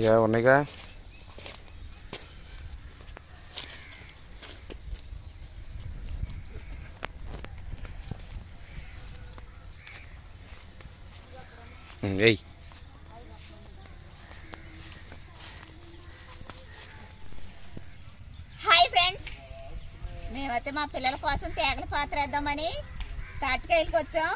ఇక ఉన్నాయిగా? ఏయ్. Hi friends. మేమైతే మా పిల్లల కోసం తేగల పాత్ర వేద్దామని తాటికాయలకి వచ్చాం.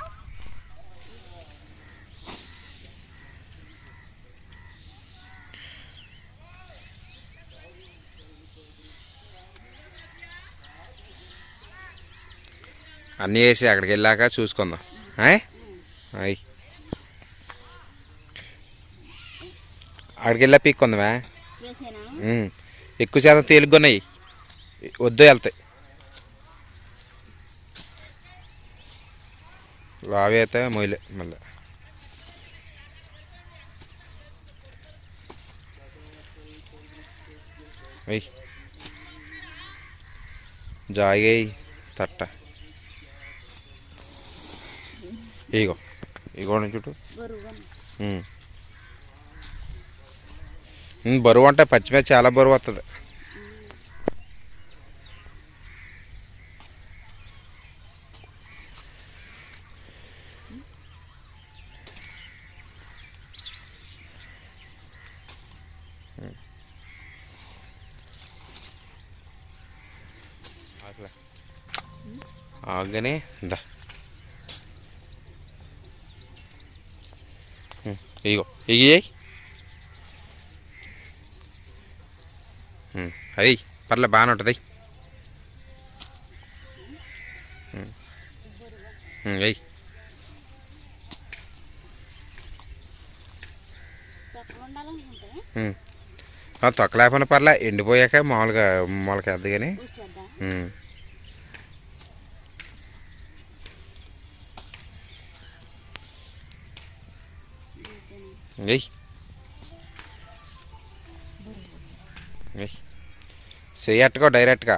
అన్నీ వేసి అక్కడికి వెళ్ళాక చూసుకుందాం. ఆయ్? అయ్ అక్కడికి వెళ్ళా పీక్కుందామా. ఎక్కువ శాతం తేలిగ్గా ఉన్నాయి. వద్దు వెళ్తాయి. లావి అయితే మొయిలే మళ్ళీ. అయ్యి జాయిగయ్యి తట్ట. ఇగో. ఇగో చుట్టూ. బరువు అంటే పచ్చిమిర్చి చాలా బరువు వస్తుంది ఆగనే దా. ఇగో ఇగి అయ్యి పర్లే బాగానే ఉంటుంది ఉండాలనుకుంటే తొక్క లేకపోయినా పర్లే ఎండిపోయాక మామూలుగా మొలకేద్ది కానీ. ఎయ్ చెయ్యట్టుకో డైరెక్ట్గా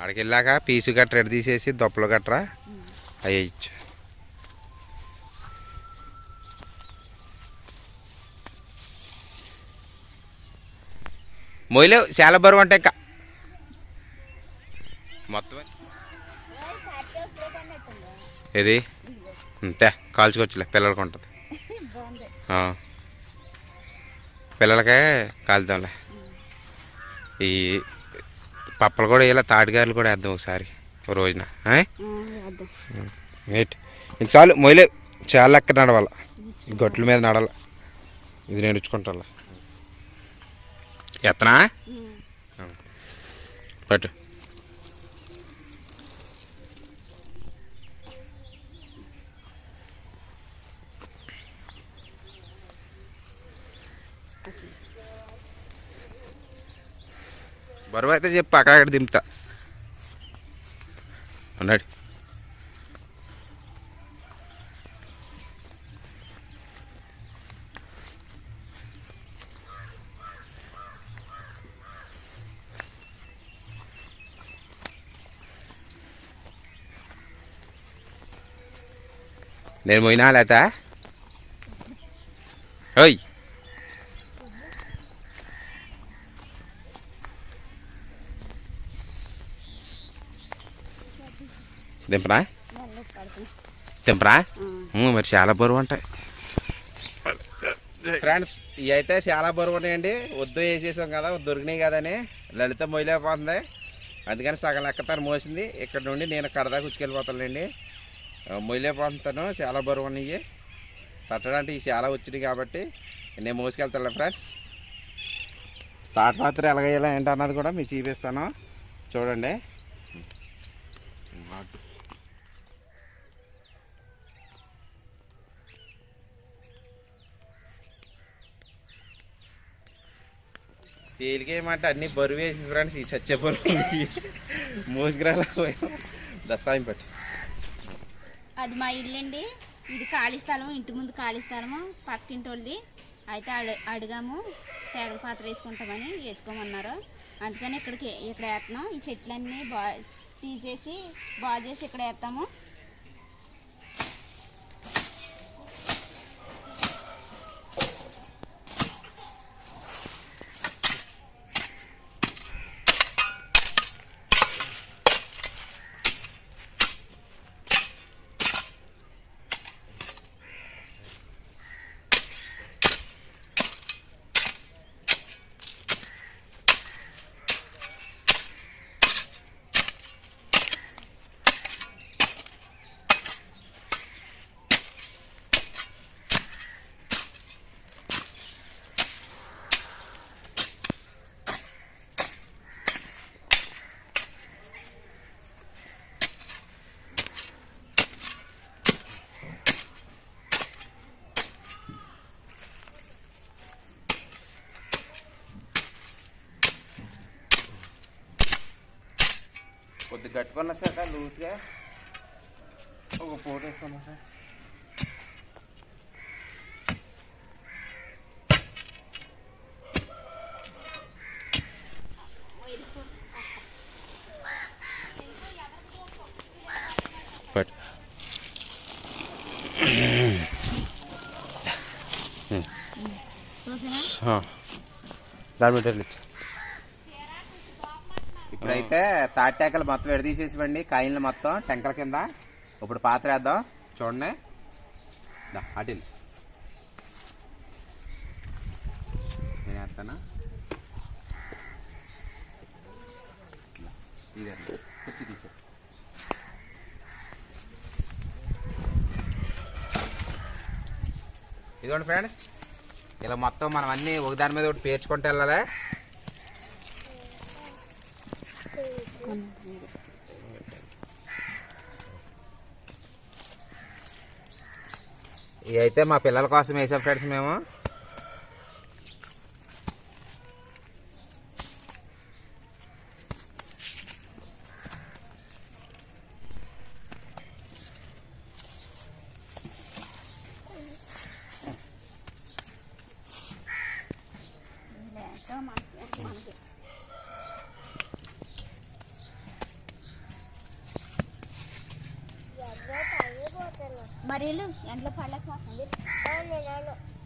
ఆడికి వెళ్ళాక పీసు గట్ర రెడీ తీసేసి దొప్పలు గట్రా అవి ఇచ్చు. మొయ్యలేవు చాలా బరువు అంటే ఇంకా. మొత్తం ఏది? అంతే కాల్చుకోవచ్చులే పిల్లలకి ఉంటుంది. పిల్లలకే కాలుతాంలే ఈ పప్పలు కూడా ఇలా తాటిగారులు కూడా వేద్దాం ఒకసారి రోజున. ఏంటి? ఇంక చాలు మొయ్యలే చాలా లెక్క నడవాల. ఈ గట్ల మీద నడాల. ఇది నేను ఇచ్చుకుంటా ఎత్తనా? పట్టు. బరువు అయితే చెప్పు అక్కడక్కడ దింపుతా. ఉన్నాడు. నేను పోయినా లేత ఓయ్. దింపనా దింపరా మరి చాలా బరువు ఉంటాయి ఫ్రెండ్స్ ఇవి అయితే చాలా బరువు ఉన్నాయండి. వద్దు వేసేసాం కదా దొరికినాయి కదని లలిత మొయ్యలేకపోతుంది అందుకని సగం లెక్కతాను మోసింది. ఇక్కడ నుండి నేను కడదా కూర్చుకెళ్ళిపోతానండి మొయ్యలేకపోతాను చాలా బరువు ఉన్నాయి. తట్టడానికి ఇవి చాలా వచ్చినాయి కాబట్టి నేను మోసుకెళ్తాను ఫ్రెండ్స్. తాట మాత్రం ఎలాగేయాలి ఏంటన్నది కూడా మీకు చూపిస్తాను. చూడండి. తేలికేమంటే అన్ని బరువు వేసి ఫ్రెండ్స్ ఈ చచ్చే బరువు మోసుకురాలేకపోయాం దసాయం పట్టి. అది మా ఇల్లు అండి ఇది ఖాళీ స్థలం ఇంటి ముందు ఖాళీ స్థలము పక్కింటి వాళ్ళది అయితే అడు అడిగాము తేగల పాత్ర వేసుకుంటామని వేసుకోమన్నారు. అందుకని ఇక్కడికి ఇక్కడ వేస్తున్నాం. ఈ చెట్లన్నీ బా తీసేసి బాగు చేసి ఇక్కడ వేస్తాము. కట్టుకున్నా సార్ లూజ్గా ఒక ఫోటో వేసుకున్నా సార్ పట్టు చూసినా దాని మీటర్లు ఇచ్చు ఇప్పుడైతే తాటాకలు మొత్తం విడదీసేసివ్వండి. కాయలు మొత్తం టెంకల కింద. ఇప్పుడు పాత్ర వేద్దాం. చూడండి. అటిల్ అటు నేను వేస్తానా? ఇదండి కుర్చీ తీసే ఇదిగోండి ఫ్రెండ్స్ ఇలా మొత్తం మనం అన్నీ ఒకదాని మీద ఒకటి పేర్చుకుంటూ వెళ్ళాలి. ఇవి అయితే మా పిల్లల కోసం వేసాం ఫ్రెండ్స్ మేము లేక మనకి మనకి మరి వెళ్ళు, ఎండలో పడలేకపోతుంది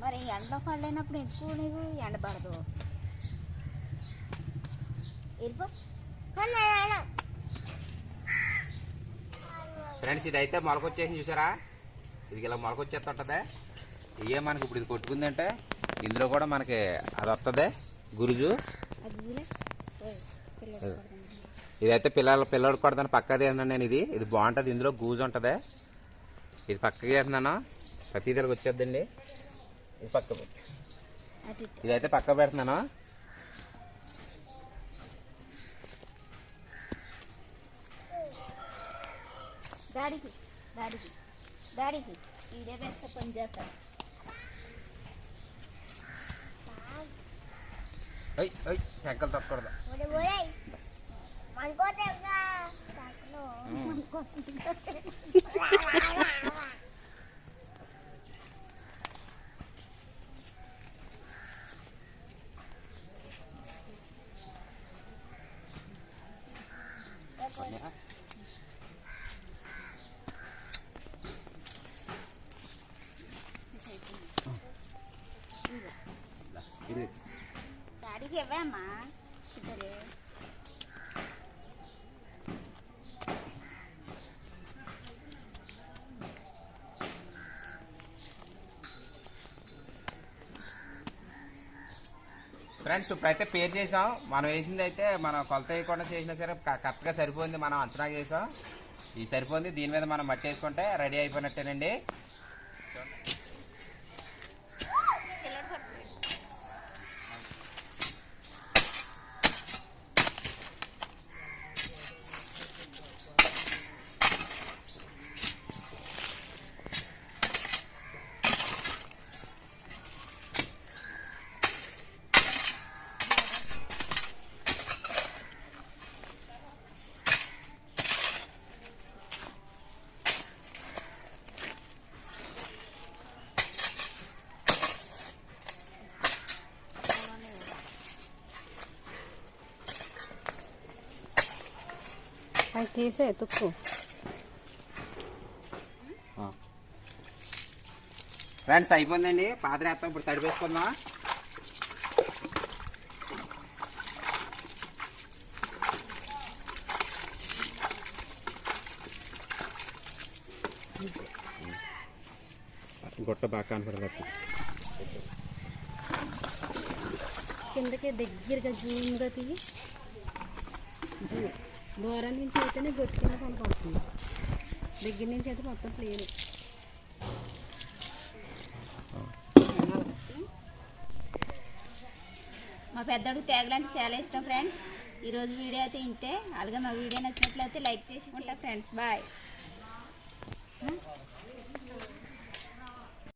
మరి ఎండలో పడలేనప్పుడు ఎందుకు నీకు ఎండ పడదు? వెళ్ళిపో ఫ్రెండ్స్ ఇది అయితే మొలకొచ్చేసి చూసారా? ఇది ఇలా మొలకొచ్చేస్తుంటది. ఇవే మనకి ఇప్పుడు ఇది కొట్టుకుందంటే ఇందులో కూడా మనకి అది వస్తుంది గురుజు. పిల్లలు. ఇదైతే పిల్లలు పిల్లడు కొడతాను పక్కది నేను ఇది. ఇది బాగుంటుంది ఇందులో గూజు ఉంటుంది. ఇది పక్కకి వేస్తున్నాను ప్రతి దగ్గరకు వచ్చేద్దండి. ఇది పక్క. ఇదైతే పక్క పెడుతున్నాను? డాడీకి డాడీకి డాడీకి ఇదే బెస్ట్ పని చేస్తాను శంకలు తప్పకూడదు ఇది డాడీకి ఇవ్వమ్మా ఫ్రెండ్స్ ఇప్పుడైతే పేరు చేసాం మనం వేసింది అయితే మనం కొలత వేయకుండా చేసినా సరే కరెక్ట్గా సరిపోయింది. మనం అంచనా చేసాం ఇది సరిపోయింది. దీని మీద మనం మట్టి వేసుకుంటే రెడీ అయిపోయినట్టేనండి. తీసే తుక్కు ఫ్రెండ్స్ అయిపోయిందండి పాత్ర వేస్తాం ఇప్పుడు తడిపేసుకుందాం గుట్ట బాగా కనపడదు కిందకి దగ్గరగా జూమ్గా తీయి జూ దూరం నుంచి అయితేనే గొట్టు కింద కనపడుతుంది దగ్గర నుంచి అయితే మొత్తం ప్లేన్ మా పెద్దడు తేగలంటే చాలా ఇష్టం ఫ్రెండ్స్ ఈరోజు వీడియో అయితే ఇంతే. అలాగే మా వీడియో నచ్చినట్లయితే లైక్ చేసి ఉంటా ఫ్రెండ్స్ బాయ్